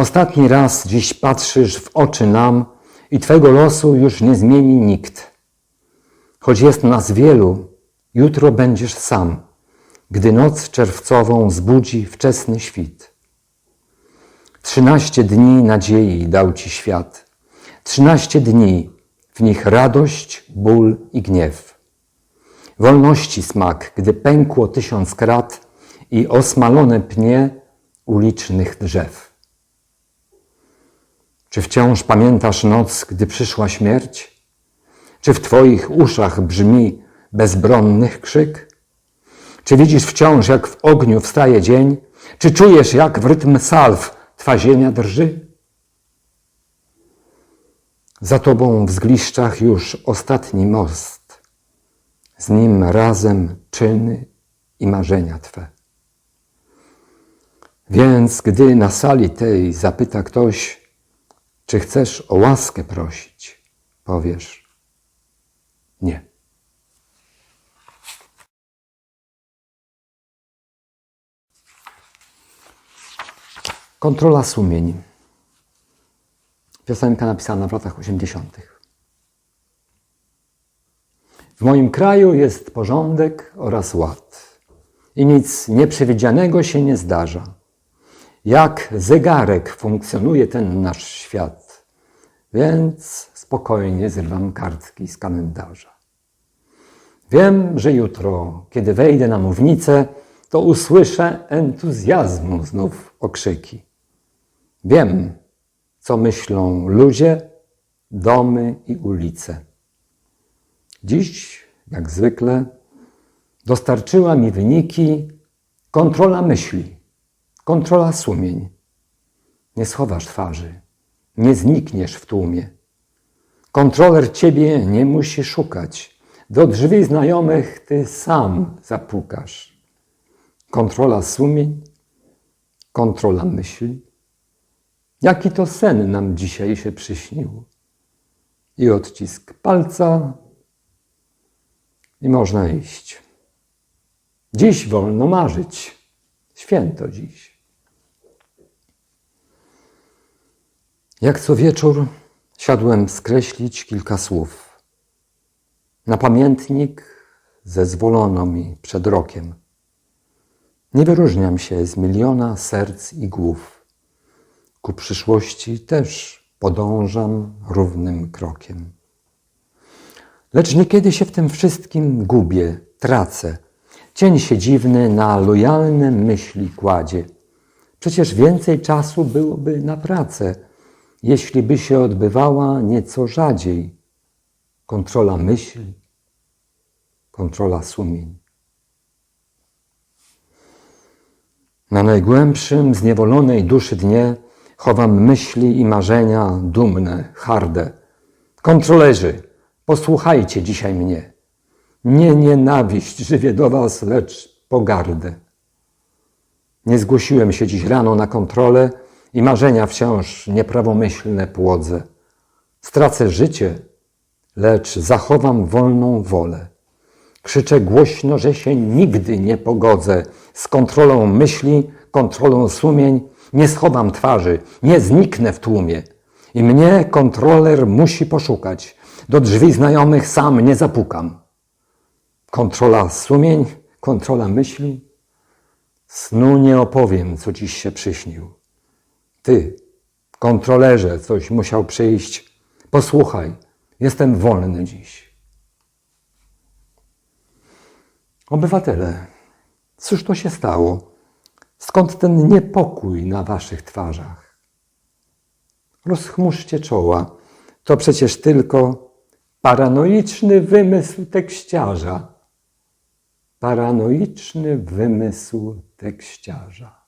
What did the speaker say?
Ostatni raz dziś patrzysz w oczy nam i Twego losu już nie zmieni nikt. Choć jest nas wielu, jutro będziesz sam, gdy noc czerwcową zbudzi wczesny świt. Trzynaście dni nadziei dał Ci świat. Trzynaście dni, w nich radość, ból i gniew. Wolności smak, gdy pękło tysiąc krat i osmalone pnie ulicznych drzew. Czy wciąż pamiętasz noc, gdy przyszła śmierć? Czy w Twoich uszach brzmi bezbronnych krzyk? Czy widzisz wciąż, jak w ogniu wstaje dzień? Czy czujesz, jak w rytm salw Twa ziemia drży? Za Tobą w zgliszczach już ostatni most, z nim razem czyny i marzenia Twe. Więc gdy na sali tej zapyta ktoś, czy chcesz o łaskę prosić, powiesz nie. Kontrola sumień. Piosenka napisana w latach 80. W moim kraju jest porządek oraz ład i nic nieprzewidzianego się nie zdarza. Jak zegarek funkcjonuje ten nasz świat, więc spokojnie zrywam kartki z kalendarza. Wiem, że jutro, kiedy wejdę na mównicę, to usłyszę entuzjazmu znów okrzyki. Wiem, co myślą ludzie, domy i ulice. Dziś, jak zwykle, dostarczyła mi wyniki kontrola myśli, kontrola sumień. Nie schowasz twarzy, nie znikniesz w tłumie. Kontroler ciebie nie musi szukać. Do drzwi znajomych ty sam zapukasz. Kontrola sumień, kontrola myśli. Jaki to sen nam dzisiaj się przyśnił? I odcisk palca, i można iść. Dziś wolno marzyć. Święto dziś. Jak co wieczór siadłem skreślić kilka słów. Na pamiętnik zezwolono mi przed rokiem. Nie wyróżniam się z miliona serc i głów. Ku przyszłości też podążam równym krokiem. Lecz niekiedy się w tym wszystkim gubię, tracę. Cień się dziwny na lojalne myśli kładzie. Przecież więcej czasu byłoby na pracę, jeśli by się odbywała nieco rzadziej. Kontrola myśli, kontrola sumień. Na najgłębszym zniewolonej duszy dnie chowam myśli i marzenia dumne, harde. Kontrolerzy, posłuchajcie dzisiaj mnie. Nie nienawiść żywię do was, lecz pogardę. Nie zgłosiłem się dziś rano na kontrolę i marzenia wciąż nieprawomyślne płodzę. Stracę życie, lecz zachowam wolną wolę. Krzyczę głośno, że się nigdy nie pogodzę z kontrolą myśli, kontrolą sumień. Nie schowam twarzy, nie zniknę w tłumie. I mnie kontroler musi poszukać. Do drzwi znajomych sam nie zapukam. Kontrola sumień, kontrola myśli. Snu nie opowiem, co dziś się przyśnił. Ty, kontrolerze, coś musiał przyjść. Posłuchaj, jestem wolny dziś. Obywatele, cóż to się stało? Skąd ten niepokój na waszych twarzach? Rozchmurzcie czoła. To przecież tylko paranoiczny wymysł tekściarza. Paranoiczny wymysł tekściarza.